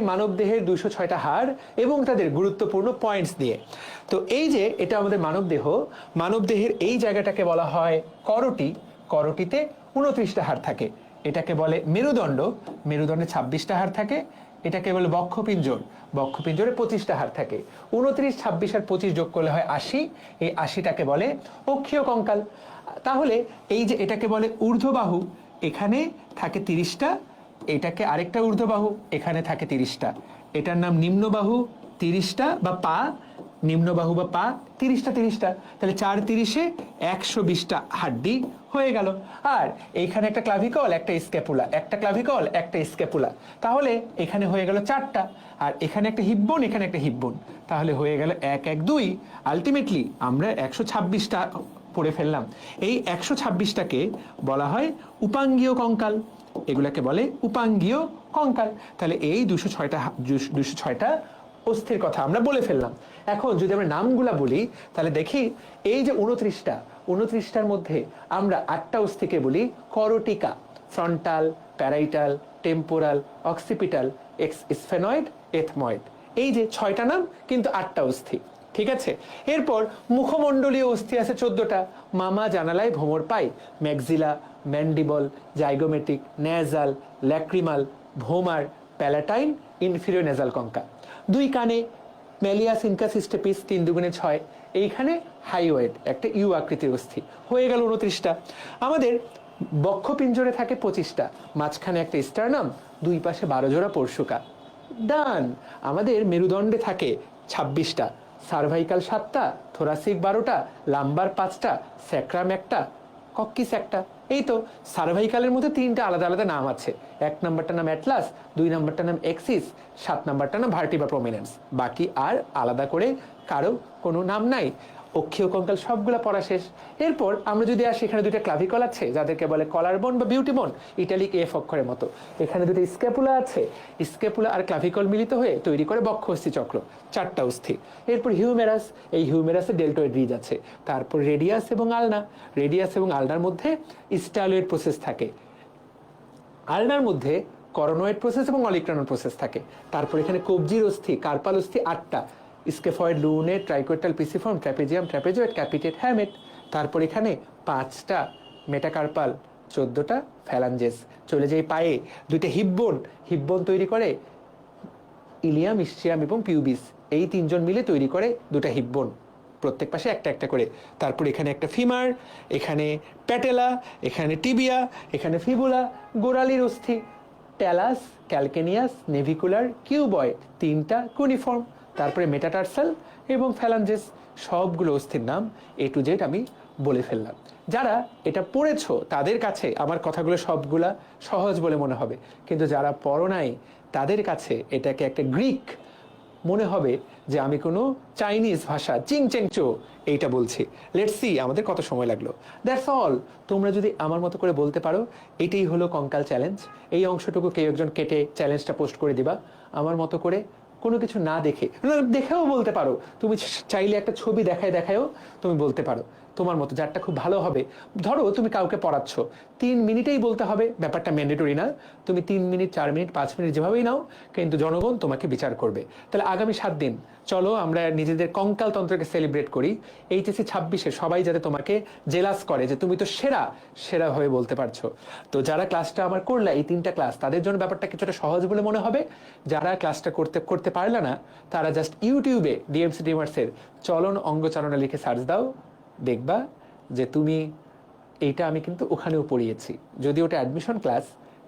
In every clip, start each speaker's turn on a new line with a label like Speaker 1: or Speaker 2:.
Speaker 1: মানবদেহের দুশো ছয়টা হাড় এবং তাদের গুরুত্বপূর্ণ পয়েন্টস দিয়ে। তো এই যে এটা আমাদের মানবদেহ, মানবদেহের এই জায়গাটাকে বলা হয় করটি। করটিতে উনত্রিশটা হাড় থাকে। এটাকে বলে মেরুদণ্ড। মেরুদণ্ডে ছাব্বিশটা হাড় থাকে। এটাকে বলে বক্ষপিঞ্জর। বক্ষপিঞ্জরে পঁচিশটা হাড় থাকে। উনত্রিশ, ছাব্বিশ আর পঁচিশ যোগ করলে হয় আশি। এই আশিটাকে বলে অক্ষীয় কঙ্কাল। তাহলে এই যে এটাকে বলে ঊর্ধ্ববাহু, এখানে থাকে তিরিশটা এটাকে আরেকটা ঊর্ধ্ববাহু, এখানে থাকে তিরিশটা। এটার নাম নিম্নবাহু তিরিশটা বা পা, নিম্নবাহু বা পা তিরিশটা তিরিশটা। তাহলে চার তিরিশে একশো বিশটা হাড্ডি হয়ে গেল। আর এইখানে একটা ক্লাভিকল একটা স্ক্যাপুলা একটা ক্লাভিকল একটা স্ক্যাপুলা তাহলে এখানে হয়ে গেল চারটা। আর এখানে একটা হিব্বন এখানে একটা হিব্বন তাহলে হয়ে গেল এক এক, দুই। আলটিমেটলি আমরা একশো ছাব্বিশটা পড়ে ফেললাম। এই একশো ছাব্বিশটাকে বলা হয় উপাঙ্গীয় কঙ্কাল। এগুলাকে বলে উপাঙ্গীয় কঙ্কাল। তাহলে এই দুশো ছয়টা দুশো ছয়টা অস্থির কথা আমরা বলে ফেললাম। এখন যদি আমরা নামগুলা বলি, তাহলে দেখি এই যে উনত্রিশটা, উনত্রিশটার মধ্যে আমরা আটটা অস্থিকে বলি করটিকা, ফ্রন্টাল, প্যারাইটাল, টেম্পোরাল, অক্সিপিটাল, এক্স স্ফেনয়েড, এথময়েড। এই যে ছয়টা নাম, কিন্তু আটটা অস্থি। ঠিক আছে? এরপর মুখমণ্ডলীয় অস্থি আছে চোদ্দটা। মামা জানালায় ভোমর পাই। Maxilla mandible, zygomatic nasal lacrimal vomer palatine inferior nasal concha. দুই কানে ম্যালিয়াস ইনকাসিস্টেপিস তিন দুগুণে ছয়। এইখানে হাইওয়েড একটা ইউ আকৃতির অস্থি। হয়ে গেল উনত্রিশটা। আমাদের বক্ষপিঞ্জরে থাকে পঁচিশটা। মাঝখানে একটা স্টারনাম, দুই পাশে বারো জোড়া পরশুকা। ডান! আমাদের মেরুদণ্ডে থাকে ছাব্বিশটা। সার্ভাইকাল সাতটা, থোরাসিক বারোটা, লাম্বার পাঁচটা, স্যাক্রাম একটা, কক্কিস একটা। এই তো সার্ভাইকালের মধ্যে তিনটা আলাদা আলাদা নাম আছে। এক নাম্বারটার নাম অ্যাটলাস, দুই নাম্বারটার নাম এক্সিস, সাত নাম্বারটার নাম ভার্টিবা প্রমিনেন্স। বাকি আর আলাদা করে কারও কোনো নাম নাই। অক্ষীয় কঙ্কাল সবগুলা পড়া শেষ। এরপর আমরা যদি আসি, এখানে দুইটা ক্লাভিকল আছে, যাদেরকে বলে কলার বোন বা বিউটি বোন ইটালিক এফ অক্ষরের মতো। এখানে দুটো স্কেপুলা আছে। স্কেপুলা আর ক্লাভিকল মিলিত হয়ে তৈরি করে বক্ষ অস্থি চক্র, চারটা অস্থি। এরপর হিউমেরাস এই হিউমেরাসে ডেল্টয়েড রিজ আছে। তারপর রেডিয়াস এবং আলনা রেডিয়াস এবং আলনার মধ্যে স্টাইলয়েড প্রসেস থাকে। আলনার মধ্যে করনোয়েড প্রসেস এবং অলিক্রানোর প্রসেস থাকে। তারপর এখানে কবজির অস্থি কার্পাল অস্থি আটটা। Scaphoid lunate triquetral pisiform trapezium trapezoid capitate hamate, তারপর এখানে পাঁচটা মেটাকার্পাল, চোদ্দোটা ফ্যালাঞ্জেস। চলে যায় পায়ে, দুইটা হিব্বন হিব্বন তৈরি করে ইলিয়াম ইস্ট্রিয়াম এবং পিউবিস। এই তিনজন মিলে তৈরি করে দুটা হিব্বন প্রত্যেক পাশে একটা একটা করে। তারপর এখানে একটা ফিমার, এখানে প্যাটেলা, এখানে টিবিয়া, এখানে ফিবুলা, গোড়ালির অস্থি, ট্যালাস, ক্যালকেনিয়াস, নেভিকুলার কিউবয় তিনটা কুনিফর্ম তারপরে মেটাটার্সাল এবং ফ্যালাঞ্জেস সবগুলো অস্থির নাম এ টু জেড আমি বলে ফেললাম। যারা এটা পড়েছো, তাদের কাছে আমার কথাগুলো সবগুলা সহজ বলে মনে হবে। কিন্তু যারা পড়ো নাই, তাদের কাছে এটাকে একটা গ্রিক মনে হবে যে আমি কোনো চাইনিজ ভাষা চিং চেংচো এইটা বলছি। লেটস সি আমাদের কত সময় লাগল। দ্যাটস অল তোমরা যদি আমার মতো করে বলতে পারো, এটাই হলো কঙ্কাল চ্যালেঞ্জ এই অংশটুকু কেউ একজন কেটে চ্যালেঞ্জটা পোস্ট করে দিবা। আমার মতো করে কোনো কিছু না দেখে দেখেও বলতে পারো। তুমি চাইলে একটা ছবি দেখায়, দেখায়ও তুমি বলতে পারো। তোমার মতো, যারটা খুব ভালো হবে। ধরো তুমি কাউকে পড়াচ্ছ, তিন মিনিটেই বলতে হবে, ব্যাপারটা ম্যান্ডেটরি না, তুমি তিন মিনিট, চার মিনিট, পাঁচ মিনিট যেভাবেই নাও, কিন্তু জনগণ তোমাকে বিচার করবে। তাহলে আগামী সাত দিন, চলো আমরা নিজেদের কঙ্কালতন্ত্রকে সেলিব্রেট করি। এইচএসি ছাব্বিশে সবাই যাতে তোমাকে জেলাস করে যে তুমি তো সেরা সেরা হয়ে বলতে পারছ। তো যারা ক্লাসটা আমার করলা, এই তিনটা ক্লাস তাদের জন্য ব্যাপারটা কিছুটা সহজ বলে মনে হবে। যারা ক্লাসটা করতে করতে পারলে না, তারা জাস্ট ইউটিউবে ডিএমসি ডিমার্সের চলন অঙ্গচালনা লিখে সার্চ দাও। দেখবা যে তুমি এইটা আমি কিন্তু ওখানেও পড়িয়েছি। যদি ওটা অ্যাডমিশন ক্লাস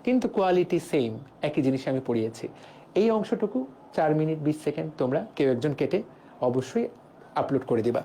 Speaker 1: কিন্তু কোয়ালিটি সেম একই জিনিস আমি পড়িয়েছি। এই অংশটুকু চার মিনিট বিশ সেকেন্ড তোমরা কেউ একজন কেটে অবশ্যই আপলোড করে দিবা।